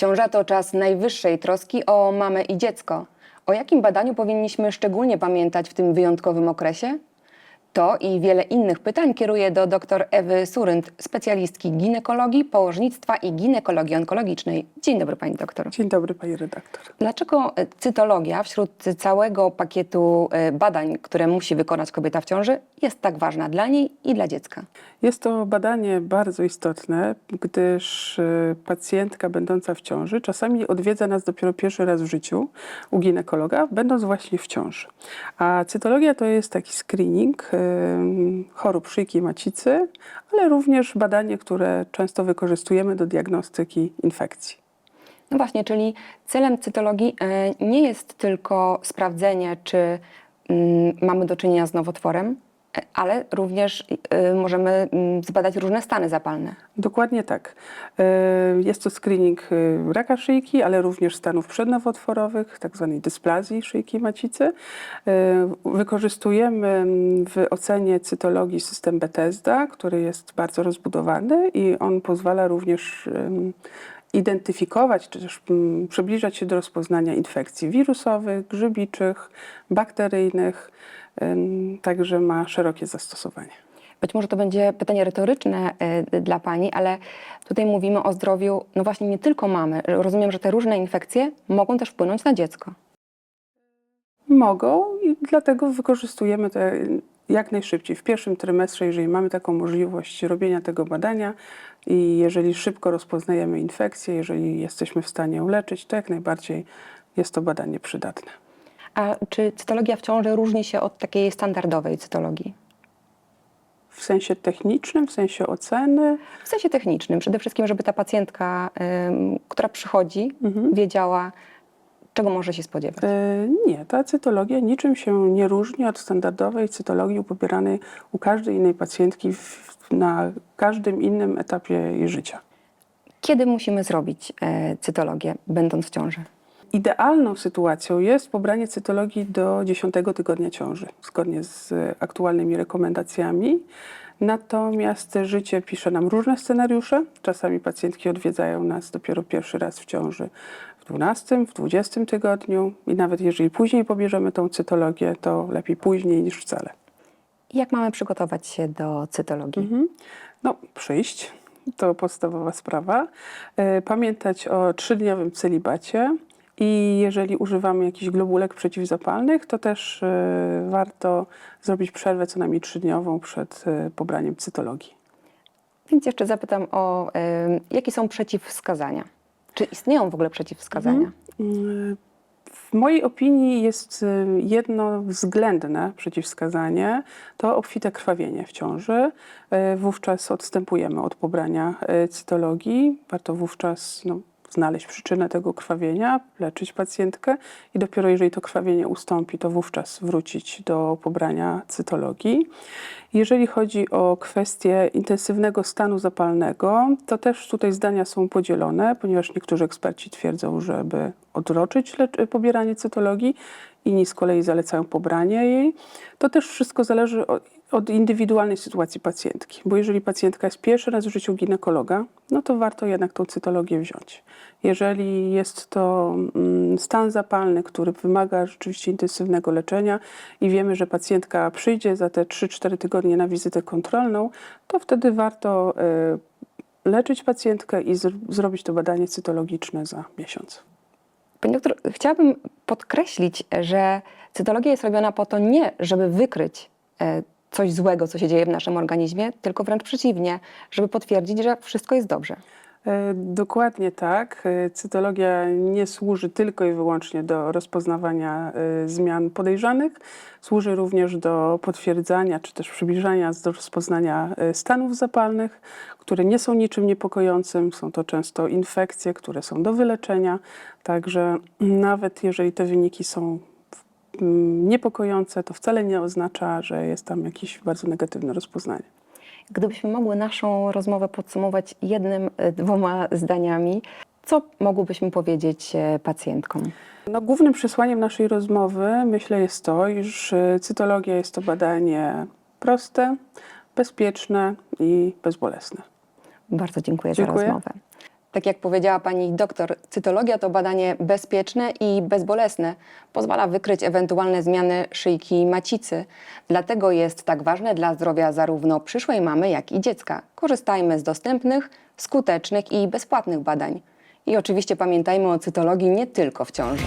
Ciąża to czas najwyższej troski o mamę i dziecko. O jakim badaniu powinniśmy szczególnie pamiętać w tym wyjątkowym okresie? To i wiele innych pytań kieruję do dr Ewy Surynt, specjalistki ginekologii, położnictwa i ginekologii onkologicznej. Dzień dobry pani doktor. Dzień dobry, pani redaktor. Dlaczego e, cytologia wśród całego pakietu e, badań, które musi wykonać kobieta w ciąży, jest tak ważna dla niej i dla dziecka? Jest to badanie bardzo istotne, gdyż y, pacjentka będąca w ciąży czasami odwiedza nas dopiero pierwszy raz w życiu u ginekologa, będąc właśnie w ciąży. A cytologia to jest taki screening chorób szyjki macicy, ale również badanie, które często wykorzystujemy do diagnostyki infekcji. No właśnie, czyli celem cytologii e, nie jest tylko sprawdzenie, czy mm, mamy do czynienia z nowotworem, ale również e, możemy mm, zbadać różne stany zapalne. Dokładnie tak. Y, Jest to screening y, raka szyjki, ale również stanów przednowotworowych, tak zwanej dysplazji szyjki macicy. Y, Wykorzystujemy mm, w ocenie cytologii system Bethesda, który jest bardzo rozbudowany i on pozwala również identyfikować, czy też mm, przybliżać się do rozpoznania infekcji wirusowych, grzybiczych, bakteryjnych, także ma szerokie zastosowanie. Być może to będzie pytanie retoryczne e, dla Pani, ale tutaj mówimy o zdrowiu, no właśnie nie tylko mamy. Rozumiem, że te różne infekcje mogą też wpłynąć na dziecko. Mogą i dlatego wykorzystujemy to jak najszybciej. W pierwszym trymestrze, jeżeli mamy taką możliwość robienia tego badania i jeżeli szybko rozpoznajemy infekcję, jeżeli jesteśmy w stanie uleczyć, to jak najbardziej jest to badanie przydatne. A czy cytologia w ciąży różni się od takiej standardowej cytologii? W sensie technicznym, w sensie oceny, W sensie technicznym, przede wszystkim, żeby ta pacjentka, ym, która przychodzi, wiedziała, czego może się spodziewać. e, nie, ta cytologia niczym się nie różni od standardowej cytologii pobieranej u każdej innej pacjentki w, na każdym innym etapie jej życia. Kiedy musimy zrobić e, cytologię, będąc w ciąży? Idealną sytuacją jest pobranie cytologii do 10 tygodnia ciąży, zgodnie z e, aktualnymi rekomendacjami. Natomiast życie pisze nam różne scenariusze. Czasami pacjentki odwiedzają nas dopiero pierwszy raz w ciąży w 12, w 20 tygodniu i nawet jeżeli później pobierzemy tą cytologię, to lepiej później niż wcale. Jak mamy przygotować się do cytologii? Mhm. No, przyjść to podstawowa sprawa. E, Pamiętać o trzydniowym celibacie i jeżeli używamy jakichś globulek przeciwzapalnych, to też e, warto zrobić przerwę co najmniej trzydniową przed e, pobraniem cytologii. Więc jeszcze zapytam o, ym, jakie są przeciwwskazania? Czy istnieją w ogóle przeciwwskazania? Mm, W mojej opinii jest y, jedno względne przeciwwskazanie, to obfite krwawienie w ciąży. Y, Wówczas odstępujemy od pobrania y, cytologii. Warto wówczas no, znaleźć przyczynę tego krwawienia, leczyć pacjentkę i dopiero jeżeli to krwawienie ustąpi, to wówczas wrócić do pobrania cytologii. Jeżeli chodzi o kwestię intensywnego stanu zapalnego, to też tutaj zdania są podzielone, ponieważ niektórzy eksperci twierdzą, żeby odroczyć pobieranie cytologii, inni z kolei zalecają pobranie jej. To też wszystko zależy od, od indywidualnej sytuacji pacjentki, bo jeżeli pacjentka jest pierwszy raz w życiu ginekologa, no to warto jednak tą cytologię wziąć. Jeżeli jest to mm, stan zapalny, który wymaga rzeczywiście intensywnego leczenia i wiemy, że pacjentka przyjdzie za te 3-4 tygodnie na wizytę kontrolną, to wtedy warto y, leczyć pacjentkę i zr- zrobić to badanie cytologiczne za miesiąc. Pani doktor, chciałabym podkreślić, że cytologia jest robiona po to nie, żeby wykryć e, coś złego, co się dzieje w naszym organizmie, tylko wręcz przeciwnie, żeby potwierdzić, że wszystko jest dobrze. E, Dokładnie tak. E, Cytologia nie służy tylko i wyłącznie do rozpoznawania e, zmian podejrzanych, służy również do potwierdzania czy też przybliżania do rozpoznania stanów zapalnych, które nie są niczym niepokojącym. Są to często infekcje, które są do wyleczenia. Także nawet jeżeli te wyniki są niepokojące, to wcale nie oznacza, że jest tam jakieś bardzo negatywne rozpoznanie. Gdybyśmy mogły naszą rozmowę podsumować jednym, e, dwoma zdaniami, co mogłybyśmy powiedzieć e, pacjentkom? No, głównym przesłaniem naszej rozmowy, myślę, jest to, iż e, cytologia jest to badanie proste, bezpieczne i bezbolesne. Bardzo dziękuję, Dziękuję. za rozmowę. Tak jak powiedziała pani doktor, cytologia to badanie bezpieczne i bezbolesne. Pozwala wykryć ewentualne zmiany szyjki macicy. Dlatego jest tak ważne dla zdrowia zarówno przyszłej mamy, jak i dziecka. Korzystajmy z dostępnych, skutecznych i bezpłatnych badań. I oczywiście pamiętajmy o cytologii nie tylko w ciąży.